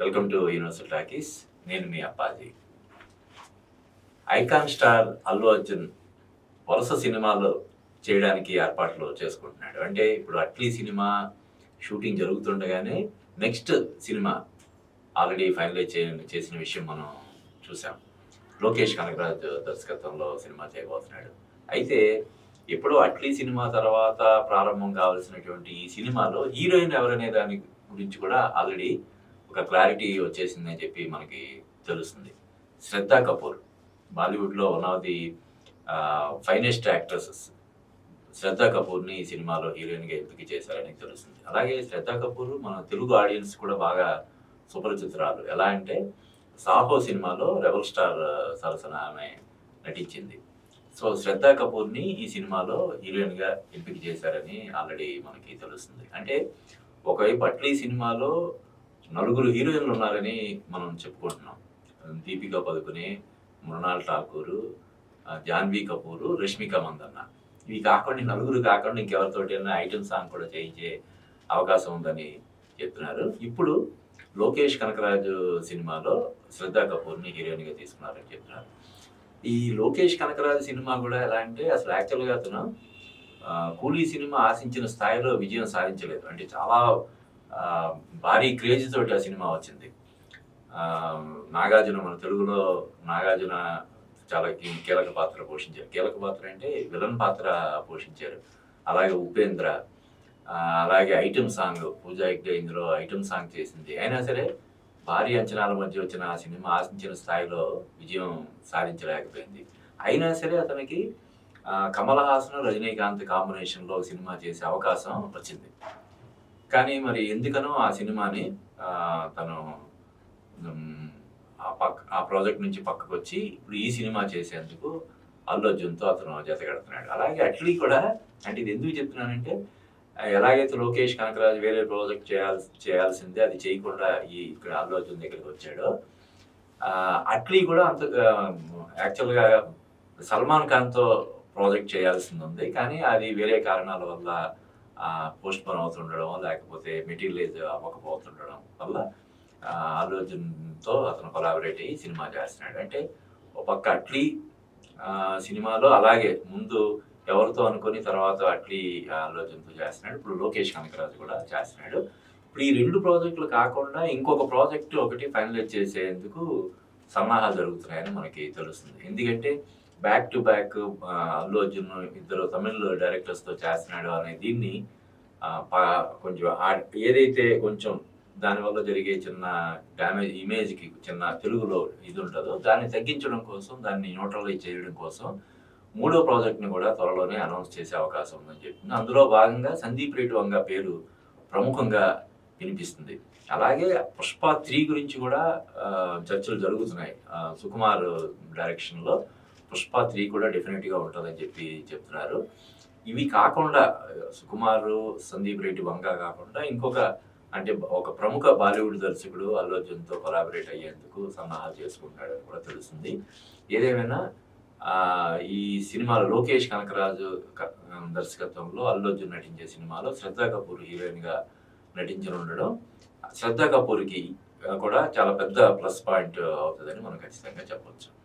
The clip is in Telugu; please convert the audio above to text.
Welcome to universal talkies. నేను మీ అప్పాజీ. ఐకాన్ స్టార్ అల్లు అర్జున్ వరుస సినిమాలు చేయడానికి ఏర్పాట్లు చేసుకుంటున్నాడు. అంటే ఇప్పుడు అట్లీ సినిమా షూటింగ్ జరుగుతుండగానే నెక్స్ట్ సినిమా ఆల్రెడీ ఫైనలైజ్ చే చేసిన విషయం మనం చూసాం. లోకేష్ కనకరాజ్ దర్శకత్వంలో సినిమా చేయబోతున్నాడు. అయితే ఎప్పుడో అట్లీ సినిమా తర్వాత ప్రారంభం కావాల్సినటువంటి ఈ సినిమాలో హీరోయిన్ ఎవరనే దాని గురించి కూడా ఆల్రెడీ ఒక క్లారిటీ వచ్చేసిందని చెప్పి మనకి తెలుస్తుంది. శ్రద్ధా కపూర్ బాలీవుడ్లో one of the finest actresses. Shraddha కపూర్ని ఈ సినిమాలో హీరోయిన్గా ఎంపిక చేశారని తెలుస్తుంది. అలాగే శ్రద్ధా కపూర్ మన తెలుగు ఆడియన్స్ కూడా బాగా సుపరిచితురాలు. ఎలా అంటే సాహో సినిమాలో రెబల్ స్టార్ సరసన ఆమె నటించింది. సో శ్రద్ధా కపూర్ని ఈ సినిమాలో హీరోయిన్గా ఎంపిక చేశారని ఆల్రెడీ మనకి తెలుస్తుంది. అంటే ఒకవైపు అట్లీ సినిమాలో నలుగురు హీరోయిన్లు ఉన్నారని మనం చెప్పుకుంటున్నాం. దీపికా పదుకునే మృణాల్ ఠాకూరు జాన్వీ కపూరు రష్మిక మందన్న. ఇవి కాకుండా నలుగురు కాకుండా ఇంకెవరితోటి ఐటమ్ సాంగ్ కూడా చేయించే అవకాశం ఉందని చెప్తున్నారు. ఇప్పుడు లోకేష్ కనకరాజు సినిమాలో శ్రద్ధా కపూర్ని హీరోయిన్గా తీసుకున్నారని చెప్తున్నారు. ఈ లోకేష్ కనకరాజు సినిమా కూడా ఎలా అంటే అసలు యాక్చువల్గా అతను కూలీ సినిమా ఆశించిన స్థాయిలో విజయం సాధించలేదు. అంటే చాలా భారీ క్రేజ్ తోటి ఆ సినిమా వచ్చింది. నాగార్జున మన తెలుగులో నాగార్జున చాలా కీలక పాత్ర పోషించారు కీలక పాత్ర అంటే విలన్ పాత్ర పోషించారు. అలాగే ఉపేంద్ర అలాగే ఐటమ్ సాంగ్ పూజా హెగ్డే ఇందులో ఐటమ్ సాంగ్ చేసింది. అయినా సరే భారీ అంచనాల మధ్య వచ్చిన ఆ సినిమా ఆశించిన స్థాయిలో విజయం సాధించలేకపోయింది. అయినా సరే అతనికి ఆ, కమల్ హాసన్ రజనీకాంత్ కాంబినేషన్లో సినిమా చేసే అవకాశం వచ్చింది. కానీ మరి ఎందుకనో ఆ సినిమాని తను ఆ పక్క ఆ ప్రాజెక్ట్ నుంచి పక్కకు వచ్చి ఇప్పుడు ఈ సినిమా చేసేందుకు అల్లు అర్జున్తో అతను జతగడుతున్నాడు అలాగే అట్లీ కూడా అంటే ఇది ఎందుకు చెప్తున్నానంటే ఎలాగైతే లోకేష్ కనకరాజు వేరే ప్రాజెక్ట్ చేయాల్సి చేయాల్సిందే అది చేయకుండా ఈ ఇక్కడ అల్లు అర్జున్ దగ్గరికి వచ్చాడు. అట్లీ కూడా అంత యాక్చువల్గా సల్మాన్ ఖాన్తో ప్రాజెక్ట్ చేయాల్సింది ఉంది. కానీ అది వేరే కారణాల వల్ల పోస్ట్ పోన్ అవుతుండడం లేకపోతే మెటీరియలైజ్ అవ్వకపోతుండడం వల్ల ఆ, అల్లు అర్జున్తో అతను కొలాబరేట్ అయ్యి సినిమా చేస్తున్నాడు. అంటే ఒక పక్క అట్లీ సినిమాలో అలాగే ముందు ఎవరితో అనుకొని తర్వాత అట్లీ ఆలోచనతో అల్లు అర్జున్తో చేస్తున్నాడు. ఇప్పుడు లోకేష్ కనకరాజు కూడా చేస్తున్నాడు. ఇప్పుడు ఈ రెండు ప్రాజెక్టులు కాకుండా ఇంకొక ప్రాజెక్టు ఒకటి ఫైనలైజ్ చేసేందుకు సన్నాహాలు జరుగుతున్నాయని మనకి తెలుస్తుంది. ఎందుకంటే back to back Allu Arjun ఇద్దరు తమిళ్ డైరెక్టర్స్తో చేస్తున్నాడు అనే దీన్ని కొంచెం ఏదైతే కొంచెం దానివల్ల జరిగే చిన్న డ్యామేజ్ ఇమేజ్కి చిన్న తెలుగులో ఇది ఉంటుందో దాన్ని తగ్గించడం కోసం దాన్ని న్యూట్రలైజ్ చేయడం కోసం మూడో ప్రాజెక్ట్ని కూడా త్వరలోనే అనౌన్స్ చేసే అవకాశం ఉందని చెప్పి అందులో భాగంగా సందీప్ రెడ్డి వంగ పేరు ప్రముఖంగా వినిపిస్తుంది. అలాగే పుష్ప త్రీ గురించి కూడా చర్చలు జరుగుతున్నాయి. సుకుమార్ డైరెక్షన్లో పుష్ప త్రీ కూడా డెఫినెట్గా ఉంటుందని చెప్పి చెప్తున్నారు. ఇవి కాకుండా సుకుమార్ సందీప్ రెడ్డి వంగ కాకుండా ఇంకొక అంటే ఒక ప్రముఖ బాలీవుడ్ దర్శకుడు అల్లు అర్జున్తో కొలాబరేట్ అయ్యేందుకు సన్నాహాలు చేసుకుంటాడని కూడా తెలుస్తుంది. ఏదేమైనా ఈ సినిమాలో లోకేష్ కనకరాజు దర్శకత్వంలో అల్లు అర్జున్ నటించే సినిమాలో శ్రద్ధా కపూర్ హీరోయిన్గా నటించనుండడం శ్రద్ధా కపూర్కి కూడా చాలా పెద్ద ప్లస్ పాయింట్ అవుతుందని మనం ఖచ్చితంగా చెప్పవచ్చు